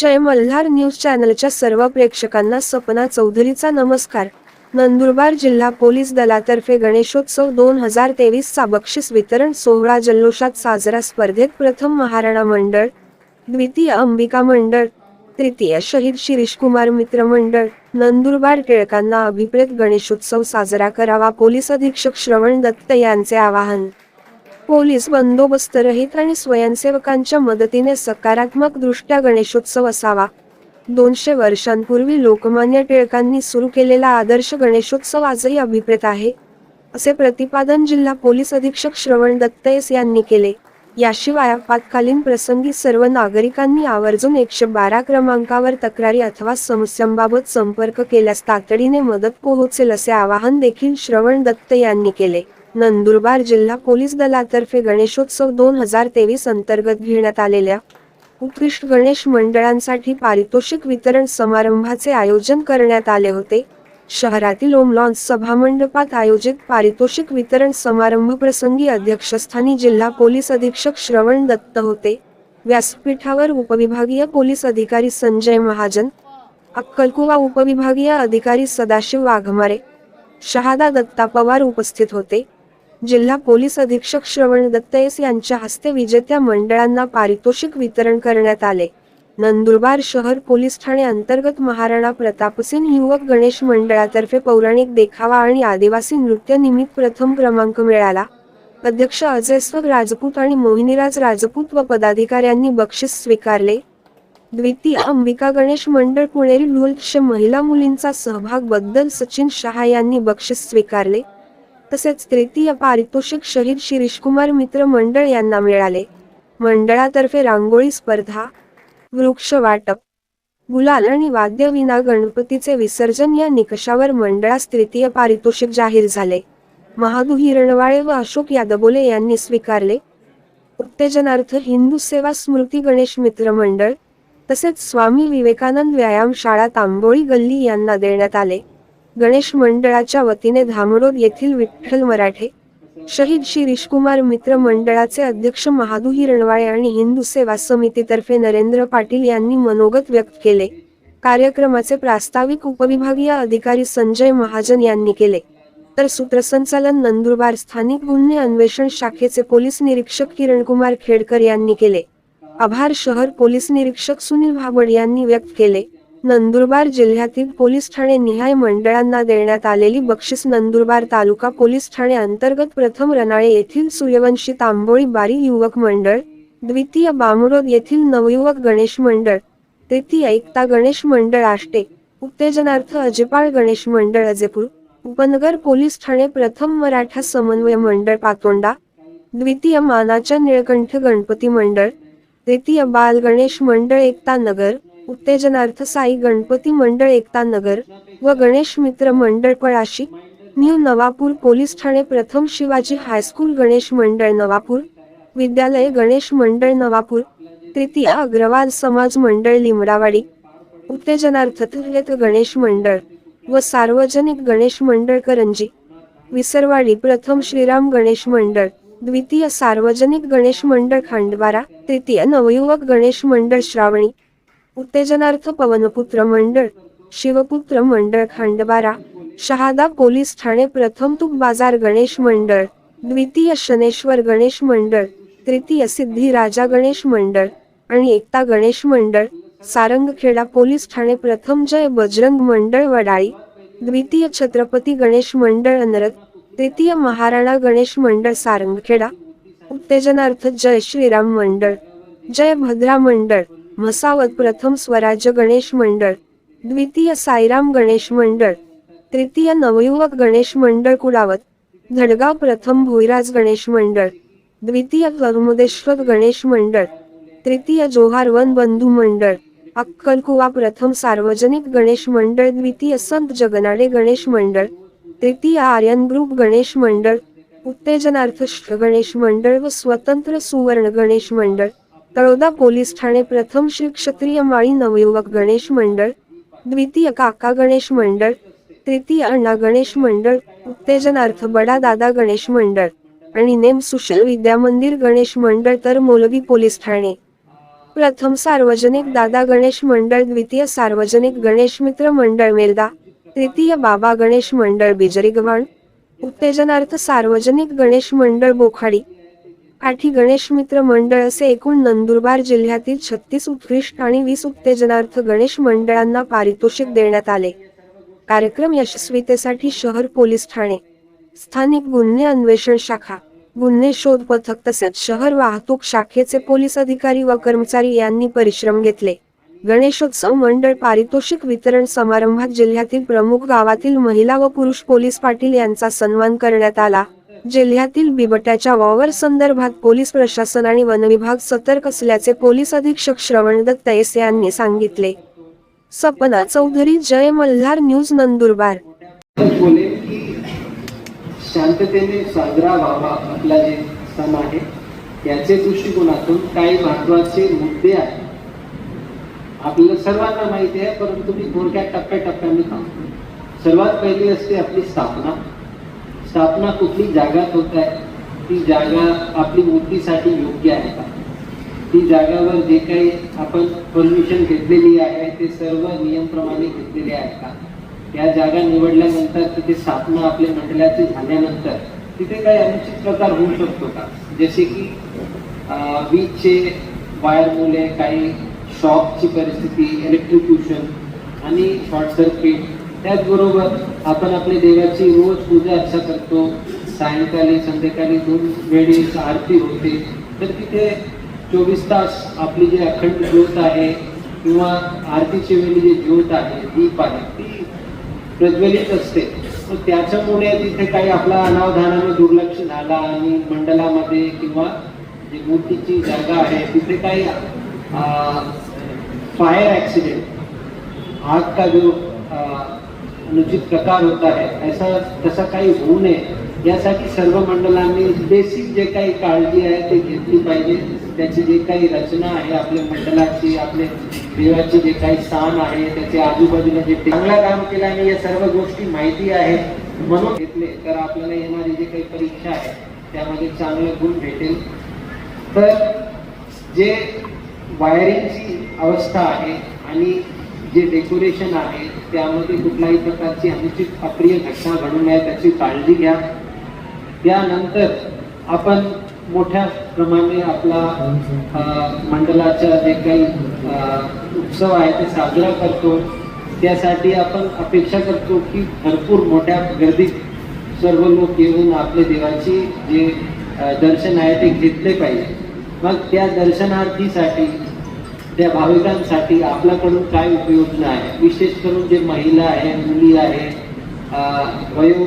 जय Malhar news चॅनलच्या सर्व प्रेक्षकांना सपना चौधरीचा नमस्कार. नंदुरबार जिल्हा पोलीस दलातर्फे गणेशोत्सव दोन हजार तेवीसचा बक्षीस वितरण सोहळा जल्लोषात साजरा स्पर्धेत प्रथम महाराणा मंडळ द्वितीय अंबिका मंडळ तृतीय शहीद शिरीष कुमार मित्र मंडळ नंदुरबार टिळकांना अभिप्रेत गणेशोत्सव साजरा करावा पोलीस अधीक्षक श्रवण दत्त यांचे आवाहन. पोलीस बंदोबस्त रहित आणि स्वयंसेवकांच्या मदतीने सकारात्मक दृष्ट्या गणेशोत्सव असावा. दोनशे वर्षांपूर्वी लोकमान्य टिळकांनी सुरू केलेला आदर्श गणेशोत्सव आजही अभिप्रेत आहे असे प्रतिपादन जिल्हा पोलीस अधीक्षक श्रवण दत्तयस यांनी केले. याशिवाय आपत्कालीन प्रसंगी सर्व नागरिकांनी आवर्जून एकशे बारा क्रमांकावर तक्रारी अथवा समस्यांबाबत संपर्क केल्यास तातडीने मदत पोहोचेल असे आवाहन देखील श्रवण दत्त यांनी केले. नंदुरबार जिल्हा पोलीस दलातर्फे गणेशोत्सव दोन हजार तेवीस अंतर्गत घेण्यात आलेल्या उत्कृष्ट गणेश मंडळांसाठी पारितोषिक वितरण समारंभाचे आयोजन करण्यात आले होते. शहरातील ओम लॉन्स सभामंडपात आयोजित पारितोषिक वितरण समारंभ प्रसंगी अध्यक्षस्थानी जिल्हा पोलीस अधीक्षक श्रवण दत्त होते. व्यासपीठावर उपविभागीय पोलीस अधिकारी संजय महाजन अक्कलकुवा उपविभागीय अधिकारी सदाशिव वाघमारे शहादा दत्ता पवार उपस्थित होते. जिल्हा पोलीस अधीक्षक श्रवण दत्तयस यांच्या हस्ते विजेत्या मंडळांना पारितोषिक वितरण करण्यात आले. नंदुरबार शहर पोलीस ठाणे अंतर्गत महाराणा प्रतापसिंग युवक गणेश मंडळातर्फे पौराणिक देखावा आणि आदिवासी नृत्य निमित्त प्रथम क्रमांक मिळाला. अध्यक्ष अजयस्वर राजपूत आणि मोहिनीराज राजपूत व पदाधिकाऱ्यांनी बक्षीस स्वीकारले. द्वितीय अंबिका गणेश मंडळ पुणेरी ढोलक्ष महिला मुलींचा सहभागबद्दल सचिन शहा यांनी बक्षीस स्वीकारले. तसेच तृतीय पारितोषिक शहीद शिरीषकुमार मित्र मंडळ यांना मिळाले. मंडळातर्फे रांगोळी स्पर्धा वृक्ष वाटप गुलाल आणि वाद्यविना गणपतीचे विसर्जन या निकषावर मंडळास तृतीय पारितोषिक जाहीर झाले. महादू हिरणवाळे व अशोक यादबोले यांनी स्वीकारले. उत्तेजनार्थ हिंदू सेवा स्मृती गणेश मित्र मंडळ तसेच स्वामी विवेकानंद व्यायाम शाळा तांबोळी गल्ली यांना देण्यात आले. गणेश मंडळाच्या वतीने धामरोद येथील विठ्ठल मराठे शहीद शिरीषकुमार मित्र मंडळाचे अध्यक्ष महादुही रणवाळे आणि हिंदू सेवा समितीतर्फे नरेंद्र पाटील यांनी मनोगत व्यक्त केले. कार्यक्रमाचे प्रास्ताविक उपविभागीय अधिकारी संजय महाजन यांनी केले. तर सूत्रसंचालन नंदुरबार स्थानिक गुन्हे अन्वेषण शाखेचे पोलीस निरीक्षक किरणकुमार खेडकर यांनी केले. आभार शहर पोलीस निरीक्षक सुनील भाबड यांनी व्यक्त केले. नंदुरबार जिल्ह्यातील पोलीस ठाणे निहाय मंडळांना देण्यात आलेली बक्षीस नंदुरबार तालुका पोलीस ठाणे अंतर्गत प्रथम रनाळे येथील सूर्यवंशी तांबोळी बारी युवक मंडळ द्वितीय बामरोद येथील नवयुवक गणेश मंडळ तृतीय एकता गणेश मंडळ आष्टे उत्तेजनार्थ अजिपाळ गणेश मंडळ अजेपूर उपनगर पोलीस ठाणे प्रथम मराठा समन्वय मंडळ पातोंडा द्वितीय मानाच्या निळकंठ गणपती मंडळ तृतीय बाल गणेश मंडळ एकता नगर उत्तेजनार्थ साई गणपती मंडळ एकता नगर व गणेश मित्र मंडळ पळाशी न्यू नवापूर पोलीस ठाणे प्रथम शिवाजी हायस्कूल गणेश मंडळ नवापूर विद्यालय गणेश मंडळ नवापूर तृतीय अग्रवाल समाज मंडळ लिमडावाडी उत्तेजनार्थ तुल्यत गणेश मंडळ व सार्वजनिक गणेश मंडळ करंजी विसरवाडी प्रथम श्रीराम गणेश मंडळ द्वितीय सार्वजनिक गणेश मंडळ खांडवारा तृतीय नवयुवक गणेश मंडळ श्रावणी उत्तेजनार्थ पवनपुत्र मंडळ शिवपुत्र मंडळ खांडबारा शहादा पोलीस ठाणे प्रथम तुक बाजार गणेश मंडळ द्वितीय शनेश्वर गणेश मंडळ तृतीय सिद्धी राजा गणेश मंडळ आणि एकता गणेश मंडळ सारंगखेडा पोलीस ठाणे प्रथम जय बजरंग मंडळ वडाळी द्वितीय छत्रपती गणेश मंडळ अनरत तृतीय महाराणा गणेश मंडळ सारंगखेडा उत्तेजनार्थ जय श्रीराम मंडळ जय भद्रा मंडळ म्हसावत प्रथम स्वराज्य गणेश मंडळ द्वितीय साईराम गणेश मंडळ तृतीय नवयुवक गणेश मंडळ कुडावत धडगाव प्रथम भोईराज गणेश मंडळ द्वितीय कर्मुदेश्वर गणेश मंडळ तृतीय जोहार वन बंधू मंडळ अक्कलकुवा प्रथम सार्वजनिक गणेश मंडळ द्वितीय संत जगनाडे गणेश मंडळ तृतीय आर्यन ग्रुप गणेश मंडळ उत्तेजनार्थ गणेश मंडळ व स्वतंत्र सुवर्ण गणेश मंडळ. तळोदा पोलीस ठाणे प्रथम श्री क्षत्रिय माळी नवयुवक गणेश मंडळ द्वितीय काका गणेश मंडळ तृतीय अण्णा गणेश मंडळ उत्तेजनार्थ बडा दादा गणेश मंडळ आणि नेम सुशल विद्या मंदिर गणेश मंडळ तर मोलवी पोलीस ठाणे. प्रथम सार्वजनिक दादा गणेश मंडळ द्वितीय सार्वजनिक गणेश मित्र मंडळ मेलदा तृतीय बाबा गणेश मंडळ बिजरी गव्हाण उत्तेजनार्थ सार्वजनिक गणेश मंडळ बोखाडी पाठी गणेश मित्र मंडळ असे एकूण नंदुरबार जिल्ह्यातील छत्तीस उत्कृष्ट आणि वीस उत्तेजनार्थ गणेश मंडळांना पारितोषिक देण्यात आले. कार्यक्रम यशस्वीतेसाठी शहर पोलीस ठाणे. स्थानिक गुन्हे अन्वेषण शाखा. गुन्हे शोध पथक तसेच शहर वाहतूक शाखेचे पोलीस अधिकारी व कर्मचारी यांनी परिश्रम घेतले. गणेशोत्सव मंडळ पारितोषिक वितरण समारंभात जिल्ह्यातील प्रमुख गावातील महिला व पुरुष पोलीस पाटील यांचा सन्मान करण्यात आला. जिल्ह्यातील बिबट्याच्या वावर संदर्भात पोलीस प्रशासन आणि वनविभाग सतर्क असल्याचे पोलीस अधीक्षक श्रवण दत्तयस यांनी सांगितले. सपना चौधरी जय मल्हार न्यूज नंदुरबार. शांततेने साजरा व्हावा आपला जे सण आहे याचे दृष्टिकोनातून काही महत्त्वाचे मुद्दे आहेत. आपल्याला सर्वांना माहिती आहे परंतु मी थोडक्यात टप्प्याटप्प्याने सांगतो सर्वात पहिली असते आपली स्थापना. स्थापना कुठली जागात होत आहे ती जागा आपली मूर्तीसाठी योग्य आहे का? ती जागावर जे काही आपण परमिशन घेतलेली आहे ते सर्व नियमप्रमाणे घेतलेले आहे का? या जागा निवडल्यानंतर तिथे स्थापना आपल्या मंडळाची झाल्यानंतर तिथे काही अनुचित प्रकार होऊ शकतो का? जसे की वीजचे वायरमुले काही शॉकची परिस्थिती इलेक्ट्रिक्युशन आणि शॉर्ट सर्किट त्याचबरोबर आपण आपली देवाची रोज पूजा अर्चा करतो. सायंकाळी संध्याकाळी दोन वेळेस आरती होते. तर तिथे चोवीस तास आपली जी अखंड ज्योत आहे किंवा आरतीची वेळी जे ज्योत आहे दीप आहे ती प्रज्वलित असते. तर त्याच्यामुळे तिथे काही आपला अनावधानाने दुर्लक्ष झाला आणि मंडलामध्ये किंवा जी मूर्तीची जागा आहे तिथे काही फायर ॲक्सिडेंट आग का जो अनुचित प्रकार होता है ऐसा तसा काही होऊ नये. यासाठी सर्व मंडळांनी बेसिक जे काही काळजी आहे ते घेतली पाहिजे. त्याची जे काही रचना आहे आपल्या मंडळाची आपले देवाचे जे काही स्थान आहे त्याचे आजूबाजूला जे चांगलं काम केलं आणि या सर्व गोष्टी माहिती आहेत म्हणून घेतले तर आपल्याला येणारी जे काही परीक्षा आहे त्यामध्ये चांगलं गुण भेटेल. तर जे वायरिंगची अवस्था आहे आणि जे डेकोरेशन आहे त्यामध्ये कुठल्याही प्रकारची अनुचित अप्रिय घटना घडू नये त्याची काळजी घ्या. त्यानंतर आपण मोठ्या प्रमाणे आपला मंडळाच्या जे काही उत्सव आहे ते साजरा करतो. त्यासाठी आपण अपेक्षा करतो की भरपूर मोठ्या गर्दीत सर्व लोक येऊन आपल्या देवाची जे दर्शन आहे ते घेतले पाहिजे. मग त्या दर्शनार्थीसाठी त्या भाविकांसाठी आपल्याकडून काय उपयोजना आहे? विशेष करून जे महिला आहे मुली आहे वयो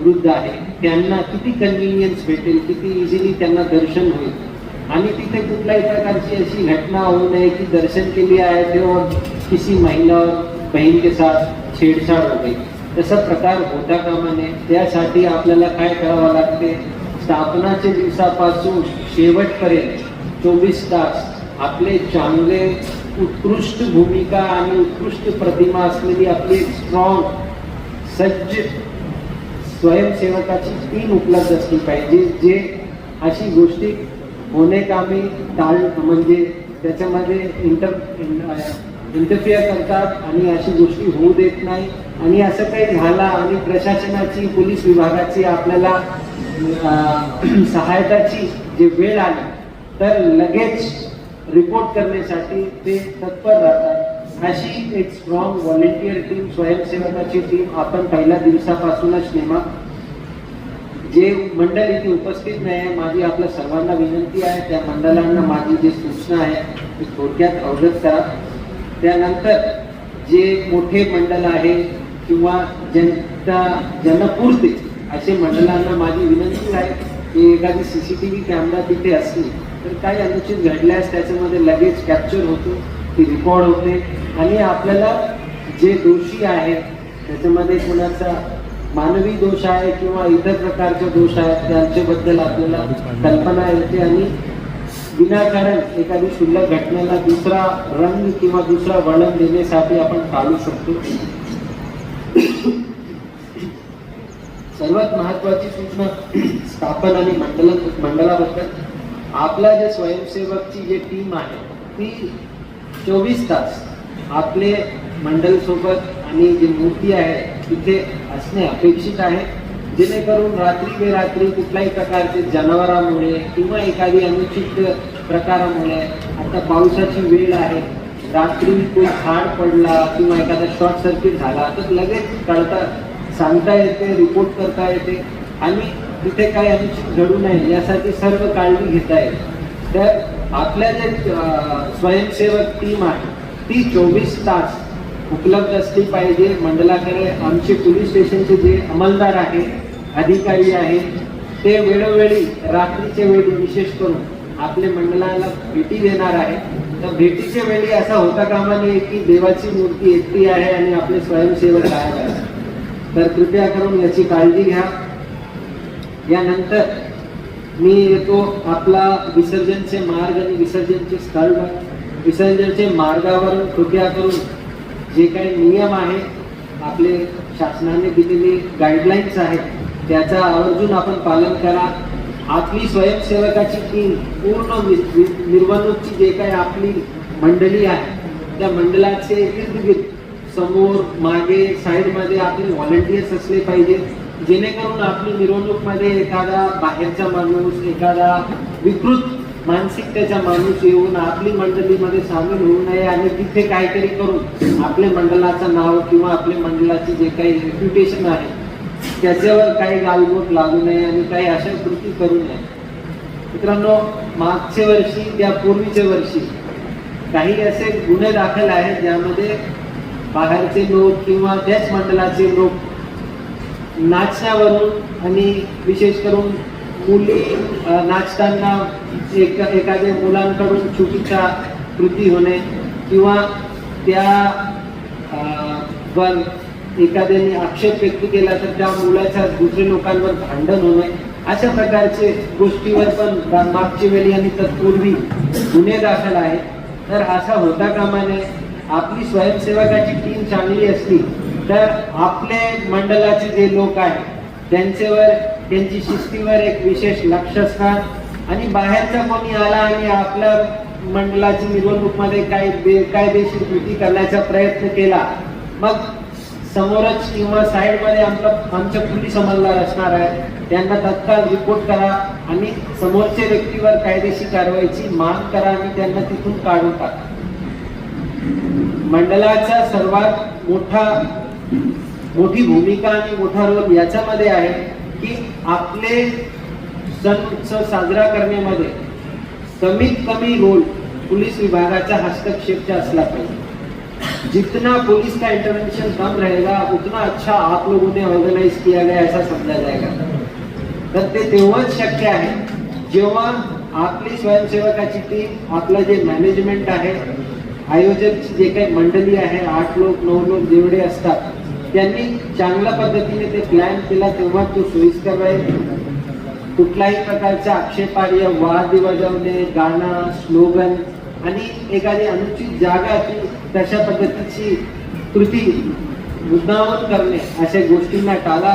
वृद्ध आहे त्यांना किती कन्व्हिनियन्स भेटेल किती इझिली त्यांना दर्शन होईल? आणि तिथे कुठल्याही प्रकारची अशी घटना होऊ नये की दर्शन के लिए आए थे और किसी महिला बहीण के साथ छेडछाड हो गई. तसा प्रकार होता कामा नये. त्यासाठी आपल्याला काय करावं लागते? स्थापनाच्या दिवसापासून शेवटपर्यंत चोवीस तास आपले चांगले उत्कृष्ट भूमिका आणि उत्कृष्ट प्रतिमा असलेली आपली स्ट्रॉंग सज्ज स्वयंसेवकाची टीम उपलब्ध असली पाहिजे जे अशी गोष्टी होणे कामी टाळ म्हणजे त्याच्यामध्ये इंटर इंटरफिअर करतात आणि अशी गोष्टी होऊ देत नाही. आणि असं काही झाला आणि प्रशासनाची पोलीस विभागाची आपल्याला सहायताची जे वेळ आली तर लगेच रिपोर्ट करण्यासाठी ते तत्पर राहतात. अशी एक स्ट्रॉंग व्हॉलेंटियर टीम स्वयंसेवकाची टीम आपण पहिल्या दिवसापासूनच नेमा. जे मंडळ इथे उपस्थित नाही आहे माझी आपल्या सर्वांना विनंती आहे त्या मंडळांना माझी जी सूचना आहे ती थोडक्यात अवगत करा. त्यानंतर जे मोठे मंडळ आहे किंवा जनता जनपूर्ती असे मंडळांना माझी विनंती आहे की एखादी C C T V camera तिथे असली तर काही अनुचित घडल्यास त्याच्यामध्ये लगेच कॅप्चर होतो ती रिकॉर्ड होते. आणि आपल्याला जे दोषी आहेत त्याच्यामध्ये कोणाचा मानवी दोष आहे किंवा इतर प्रकारचे दोष आहेत त्यांच्याबद्दल आपल्याला कल्पना येते. आणि विनाकारण एखादी क्षुल्लक घटनेला दुसरा रंग किंवा दुसरा वळण देण्यासाठी आपण टाळू शकतो. सर्वात महत्वाची सूचना स्थापन आणि मंडल मंडळाबद्दल आपला जे स्वयंसेवकची जे टीम आहे ती चोवीस तास आपले मंडलसोबत आणि जी मूर्ती आहे तिथे असणे अपेक्षित आहे. जेणेकरून रात्री बेरात्री कुठल्याही प्रकारचे जनावरांमुळे किंवा एखादी अनुचित प्रकारामुळे आता पावसाची वेळ आहे रात्री कोणी झाड पडला किंवा एखादा शॉर्ट सर्किट झाला तर लगेच कळता सांगता येते रिपोर्ट करता येते. आणि तिथे काही अनुचित घडू नये यासाठी सर्व काळजी घेता येते तर आपल्या जे स्वयंसेवक टीम आहे ती चोवीस तास उपलब्ध असली पाहिजे. मंडलाकडे आमचे पोलीस स्टेशनचे जे अंमलदार आहे अधिकारी आहे ते वेळोवेळी रात्रीच्या वेळी विशेष करून आपल्या मंडळाला भेटी देणार आहे. तर भेटीच्या वेळी असा होता कामा नये की देवाची मूर्ती एकटी आहे आणि आपले स्वयंसेवक गायब आहे तर कृपया करून याची काळजी घ्या. यानंतर मी येतो आपला विसर्जनचे मार्ग आणि विसर्जनचे स्थळ विसर्जनचे मार्गावर कृपया करून जे काही नियम आहे आपले शासनाने दिलेली गाईडलाईन्स आहेत त्याचा आवर्जून आपण पालन करा. आपली स्वयंसेवकाची टीम पूर्ण वि- जे काही आपली मंडळी आहे त्या मंडळाचे समोर मागे साईडमध्ये आपले व्हॉलेंटियर्स असले पाहिजेत. जेणेकरून आपली मिरवणूकमध्ये एखादा बाहेरचा माणूस एखादा विकृत मानसिकतेचा माणूस येऊन आपली मंडळीमध्ये सामील होऊ नये आणि तिथे काहीतरी करून आपल्या मंडळाचं नाव किंवा आपल्या मंडळाची जे काही रेप्युटेशन आहे त्याच्यावर काही गालबोट लागू नये आणि काही अशा कृती करू नये. मित्रांनो मागच्या वर्षी त्या पूर्वीच्या वर्षी काही असे गुन्हे दाखल आहेत ज्यामध्ये बाहेरचे लोक किंवा त्याच मंडळाचे लोक नाचण्यावरून आणि विशेष करून मुली नाचताना एक एखाद्या मुलांकडून चुकीचा कृती होणे किंवा त्या वर एखाद्याने आक्षेप व्यक्त केला तर त्या मुलाच्या दुसऱ्या लोकांवर भांडण होणे अशा प्रकारचे गोष्टीवर पण मागची वेळी आणि तत्पूर्वी गुन्हे दाखल आहेत. तर असा होता कामाने आपली स्वयंसेवकाची टीम चांगली असली तर आपले मंडळाचे जे लोक आहेत त्यांच्यावर त्यांची शिस्तीवर एक विशेष लक्ष असणार. आणि बाहेरचा कोणी आला आणि आपल्या मंडळाची निवडणूकमध्ये काही बेकायदेशीर कृती करण्याचा प्रयत्न केला मग समोरच किंवा साईडमध्ये आमचा आमच्या पोलीस अंमलदार असणार आहे त्यांना तत्काळ रिपोर्ट करा आणि समोरच्या व्यक्तीवर कायदेशीर कारवाईची माग करा आणि त्यांना तिथून काढून टाका. मंडळाचा सर्वात मोठा मोठी भूमिका आणि मोठा रोल याच्यामध्ये आहे की आपले सण उत्सव साजरा करण्यामध्ये कमीत कमी रोल पोलीस विभागाच्या हस्तक्षेपचा असला पाहिजे. जितना पुलिस का इंटरवेंशन कम रहेगा उतना अच्छा आप लोगों ने ऑर्गेनाइज किया गया ऐसा समजा जाएगा. तर ते तेव्हाच शक्य आहे जेव्हा आपली स्वयंसेवकाची टीम आपलं जे मॅनेजमेंट आहे आयोजकची जे काही मंडळी आहे आठ लोक नऊ लोक जेवढे असतात त्यांनी चांगल्या पद्धतीने ते प्लॅन केला तेव्हा तो सोयीस्कर राहील. कुठल्याही प्रकारचा आक्षेपार्य वाद वाजवणे गाणं स्लोगन आणि एखादी अनुचित जागा ती तशा पद्धतीची कृती मुद्दावत करणे अशा गोष्टींना टाळा.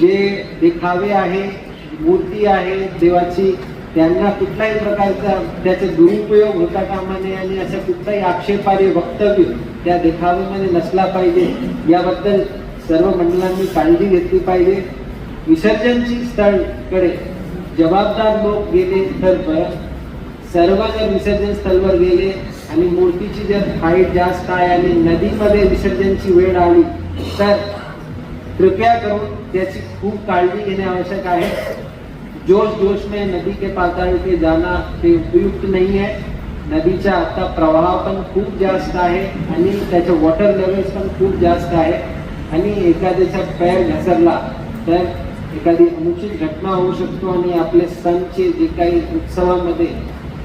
जे देखावे आहे मूर्ती आहे देवाची त्यांना कुठल्याही प्रकारचा त्याचा दुरुपयोग होता कामा नये आणि असं कुठलाही आक्षेपार्ह वक्तव्य त्या देखाव्यामध्ये नसला पाहिजे. याबद्दल सर्व मंडळांनी काळजी घेतली पाहिजे. विसर्जनची स्थळकडे जबाबदार लोक गेले तर सर्व जर विसर्जन स्थळवर गेले आणि मूर्तीची जर हाईट जास्त आहे आणि नदीमध्ये विसर्जनची वेळ आली तर कृपया करून त्याची खूप काळजी घेणे आवश्यक आहे. जोश जोश में नदी के पाताळ पे जाना ते उपयुक्त नाही आहे नदीचा आता प्रवाह पण खूप जास्त आहे आणि त्याचे वॉटर लेवल्स पण खूप जास्त आहे. आणि एखाद्याचा पैर घसरला तर एखादी अनुचित घटना होऊ शकतो आणि आपले सणचे जे काही उत्सवामध्ये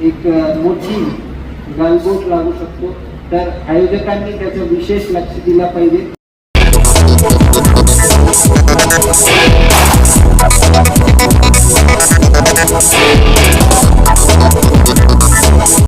एक मोठी गालबोट लागू शकतो. तर आयोजकांनी त्याचं विशेष लक्ष दिलं पाहिजे.